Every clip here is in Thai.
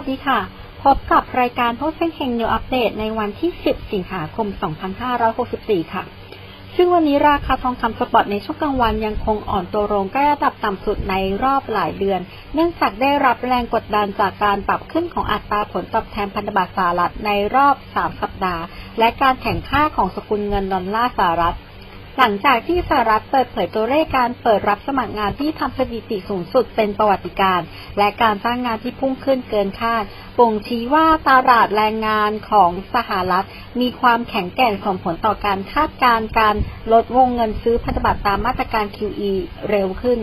วัสดีค่ะ พบกับรายการพบเส้นเฮงนิวอัปเดตในวันที่ 10 สิงหาคม 2564 ค่ะ ซึ่งวันนี้ราคาทองคำสปอตในช่วงกลางวันยังคงอ่อนตัวลงใกล้ระดับต่ำสุดในรอบหลายเดือน เนื่องจากได้รับแรงกดดันจากการปรับขึ้นของอัตราผลตอบแทนพันธบัตรสหรัฐในรอบ 3 สัปดาห์ และการแข่งค่าของสกุลเงินดอลลาร์สหรัฐ หลังจากที่สหรัฐเปิดเผยตัวเลขการเปิดรับสมัครงานที่ทำสถิติสูงสุดเป็นประวัติการณ์และการจ้างงานที่พุ่งขึ้นเกินคาดบ่งชี้ว่าตลาดแรงงานของสหรัฐ มีความแข็งแกร่งส่งผลต่อการคาดการณ์การลดวงเงินซื้อพันธบัตรตามมาตรการ QE เร็วขึ้น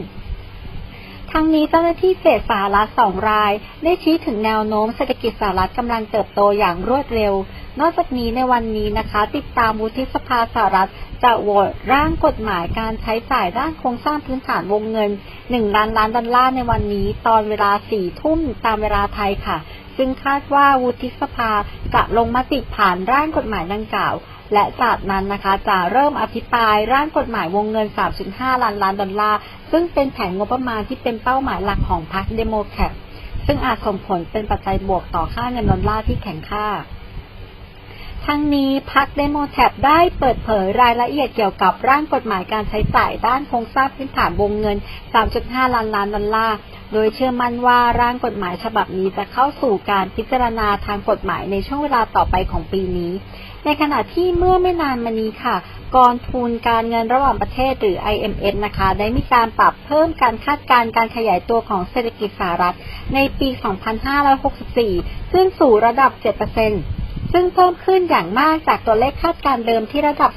ทั้งนี้เจ้าหน้าที่เฟดสหรัฐสองราย ได้ชี้ถึงแนวโน้มเศรษฐกิจสหรัฐกำลังเติบโตอย่างรวดเร็ว นอกจากนี้ในวันนี้นะคะ ติดตามวุฒิสภาสหรัฐ จะโหวตร่างกฎหมายการใช้จ่ายด้านโครงสร้างพื้นฐานวงเงิน 1 ล้านล้านดอลลาร์ในวันนี้ ตอนเวลา 4 ทุ่มตามเวลาไทยค่ะ ซึ่งคาดว่าวุฒิสภาจะลงมติผ่านร่างกฎหมายดังกล่าว และจากนั้นนะคะจะเริ่มอภิปรายร่างกฎหมายวงเงิน 3.5 ล้านล้านดอลลาร์ ซึ่งเป็นแผนงบประมาณที่เป็นเป้าหมายหลักของพรรคเดโมแครตซึ่งอาจส่งผลเป็นปัจจัยบวกต่อค่าเงินดอลลาร์ที่แข็งค่า ทั้งนี้พรรคเดโมแครตได้เปิดเผยรายละเอียดเกี่ยวกับร่างกฎหมายการใช้จ่ายด้านโครงสร้างพื้นฐานวงเงิน 3.5 ล้านล้านดอลลาร์ โดยเชื่อมั่นว่าร่างกฎหมายฉบับนี้จะเข้าสู่การพิจารณาทางกฎหมายในช่วงเวลาต่อไปของปีนี้ ในขณะที่เมื่อไม่นานมานี้ค่ะกองทุนการเงินระหว่างประเทศหรือ IMF นะคะ ได้มีการปรับเพิ่มการคาดการณ์การขยายตัวของเศรษฐกิจสหรัฐในปี 2564 ขึ้นสู่ระดับ 7% ซึ่งเพิ่มขึ้นอย่างมากจากตัวเลขคาดการณ์เดิมที่ระดับ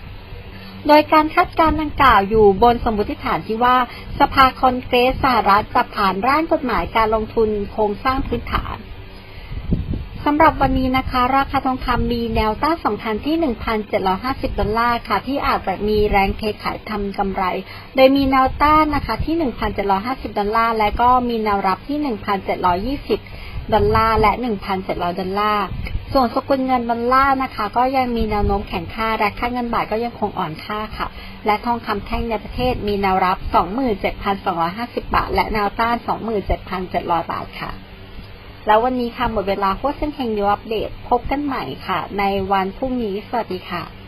4.6%โดยการคาดการณ์ดังกล่าวอยู่บนสมมติฐานที่ว่า สภาคอนเกรสสหรัฐจะผ่านร่างกฎหมายการลงทุนโครงสร้างพื้นฐานสำหรับวันนี้นะคะ ราคาทองคำมีแนวต้านสำคัญที่ 1,750 ดอลลาร์ค่ะ ที่อาจจะมีแรงเทขายทำกำไร โดยมีแนวต้านนะคะที่ 1,750 ดอลลาร์ และก็มีแนวรับที่ 1,720 ดอลลาร์และ 1,700 ดอลลาร์ ส่วนสกุลเงินดอลลาร์นะคะ ก็ยังมีแนวโน้มแข็งค่า และค่าเงินบาทก็ยังคงอ่อนค่าค่ะ และทองคำแท่งในประเทศมีแนวรับ 27,250 บาท และแนวต้าน 27,700 บาทค่ะแล้ววันนี้ค่ะหมดเวลาโคตรเส้นเฮงยูอัปเดตพบกันใหม่ค่ะ ในวันพรุ่งนี้ สวัสดีค่ะ